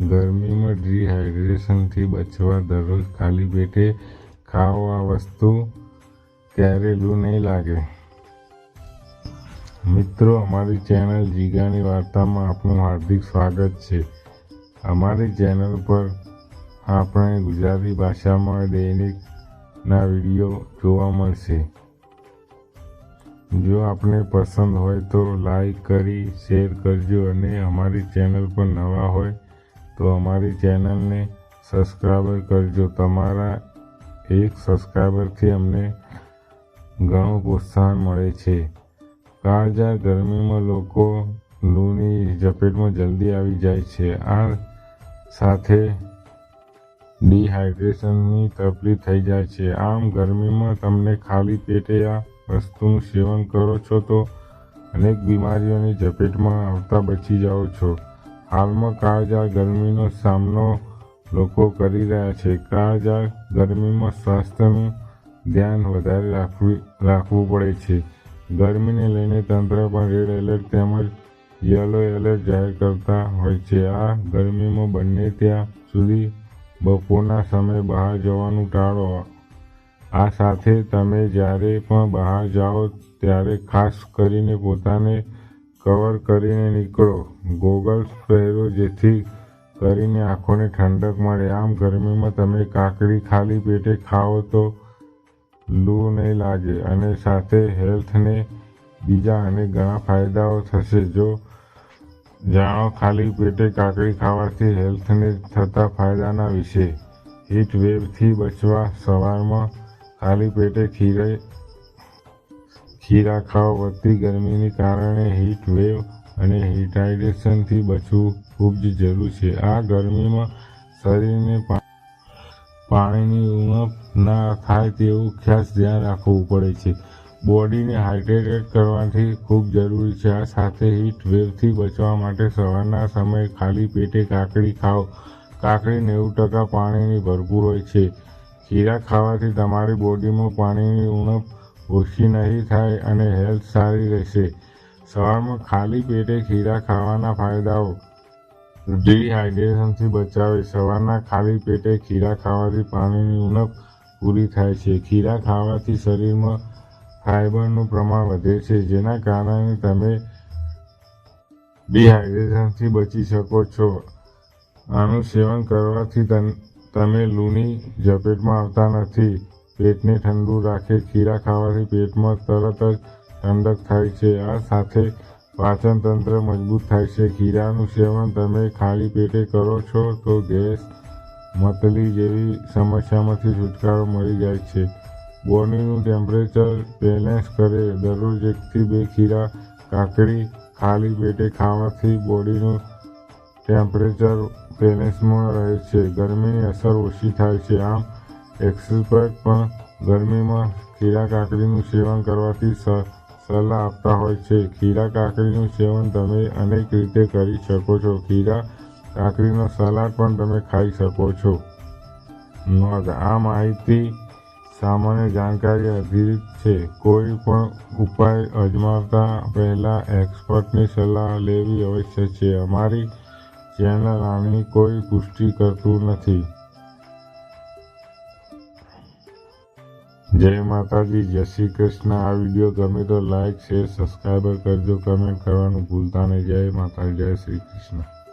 ગરમીમાં ડિહાઇડ્રેશનથી બચવા દરરોજ ખાલી પેટે ખાઓ આ વસ્તુ ક્યારે લૂ નહીં લાગે. મિત્રો, અમારી ચેનલ જીગાની વાર્તામાં આપનું હાર્દિક સ્વાગત છે. અમારી ચેનલ પર આપણે ગુજરાતી ભાષામાં દૈનિકના વીડિયો જોવા મળશે. જો આપને પસંદ હોય તો લાઈક કરી શેર કરજો અને અમારી ચેનલ પર નવા હોય તો અમારી ચેનલને સબસ્ક્રાઈબર કરજો. તમારા એક સબસ્ક્રાઈબરથી અમને ઘણું પ્રોત્સાહન મળે છે. કાળજાળ ગરમીમાં લોકો લૂની ઝપેટમાં જલ્દી આવી જાય છે. આ સાથે ડિહાઇડ્રેશનની તકલીફ થઈ જાય છે. આમ ગરમીમાં તમને ખાલી પેટે આ વસ્તુનું સેવન કરો છો તો અનેક બીમારીઓની ઝપેટમાં આવતા બચી જાઓ છો. હાલમાં કાળઝાળ ગરમીનો સામનો લોકો કરી રહ્યા છે. કાળઝાળ ગરમીમાં સ્વાસ્થ્યનું ધ્યાન વધારે રાખવી, રાખવું પડે છે. ગરમીને લઈને તંત્ર પણ રેડ એલર્ટ તેમજ યલો એલર્ટ જાહેર કરતા હોય છે. આ ગરમીમાં બંને ત્યાં સુધી બપોરના સમયે બહાર જવાનું ટાળો. આ સાથે તમે જ્યારે પણ બહાર જાઓ ત્યારે ખાસ કરીને પોતાને કવર કરીને નીકળો. ગોગલ્સ પહેરો જેથી કરીને આંખોને ઠંડક મળે. આમ ગરમીમાં તમે કાકડી ખાલી પેટે ખાઓ તો લૂ નહીં લાગે અને સાથે હેલ્થને બીજા અને ઘણા ફાયદાઓ થશે. જો જાણો ખાલી પેટે કાકડી ખાવાથી હેલ્થને થતા ફાયદાના વિશે. હીટ વેવથી બચવા સવારમાં ખાલી પેટે ખીરે ખીરા ખાઓ, વધતી ગરમીને કારણે હીટ વેવ અને ડિહાઇડ્રેશનથી બચવું ખૂબ જ જરૂરી છે. આ ગરમીમાં શરીરને પાણીની ઉણપ ના થાય તેવું ખાસ ધ્યાન રાખવું પડે છે. બોડીને હાઇડ્રેટેડ કરવાથી ખૂબ જરૂરી છે. આ સાથે હીટ વેવથી બચવા માટે સવારના સમયે ખાલી પેટે કાકડી ખાઓ. કાકડી નેવું ટકા પાણીની ભરપૂર હોય છે. ખીરા ખાવાથી તમારી બોડીમાં પાણીની ઉણપ ઓછી નહીં થાય અને હેલ્થ સારી રહેશે. સવારમાં ખાલી પેટે ખીરા ખાવાના ફાયદાઓ. ડિહાઇડ્રેશનથી બચાવે. સવારના ખાલી પેટે ખીરા ખાવાથી પાણીની ઉણપ પૂરી થાય છે. ખીરા ખાવાથી શરીરમાં ફાઇબરનું પ્રમાણ વધે છે, જેના કારણે તમે ડિહાઇડ્રેશનથી બચી શકો છો. આનું સેવન કરવાથી તમે લૂની ઝપેટમાં આવતા નથી. પેટને ઠંડુ રાખે, ખીરા ખાવાથી પેટમાં તરત જ ઠંડક થાય છે. આ સાથે પાચન તંત્ર મજબૂત થાય છે. ખીરાનું સેવન તમે ખાલી પેટે કરો છો તો ગેસ, મતલી જેવી સમસ્યામાંથી છુટકારો મળી જાય છે. બોડીનું ટેમ્પરેચર બેલેન્સ કરે. દરરોજ એકથી બે ખીરા કાકડી ખાલી પેટે ખાવાથી બોડીનું ટેમ્પરેચર બેલેન્સમાં રહે છે. ગરમીની અસર ઓછી થાય છે. આમ એક્સપર્ટ પણ ગરમીમાં ખીરા કાકડીનું સેવન કરવાથી સલાહ આપતા હોય છે. ખીરા કાકડીનું સેવન તમે અનેક રીતે કરી શકો છો. ખીરા કાકડીનો સલાડ પણ તમે ખાઈ શકો છો. નોંધ, આ માહિતી સામાન્ય જાણકારી આધારિત છે. કોઈ પણ ઉપાય અજમાવતા પહેલાં એક્સપર્ટની સલાહ લેવી અવશ્ય છે. અમારી ચેનલ આની કોઈ પુષ્ટિ કરતું નથી. જય માતાજી, જય શ્રી કૃષ્ણ. આ વીડિયો ગમે તો લાઈક, શેર, સબસ્ક્રાઈબર કરજો. કમેન્ટ કરવાનું ભૂલતા નહીં. જય માતાજી, જય શ્રી કૃષ્ણ.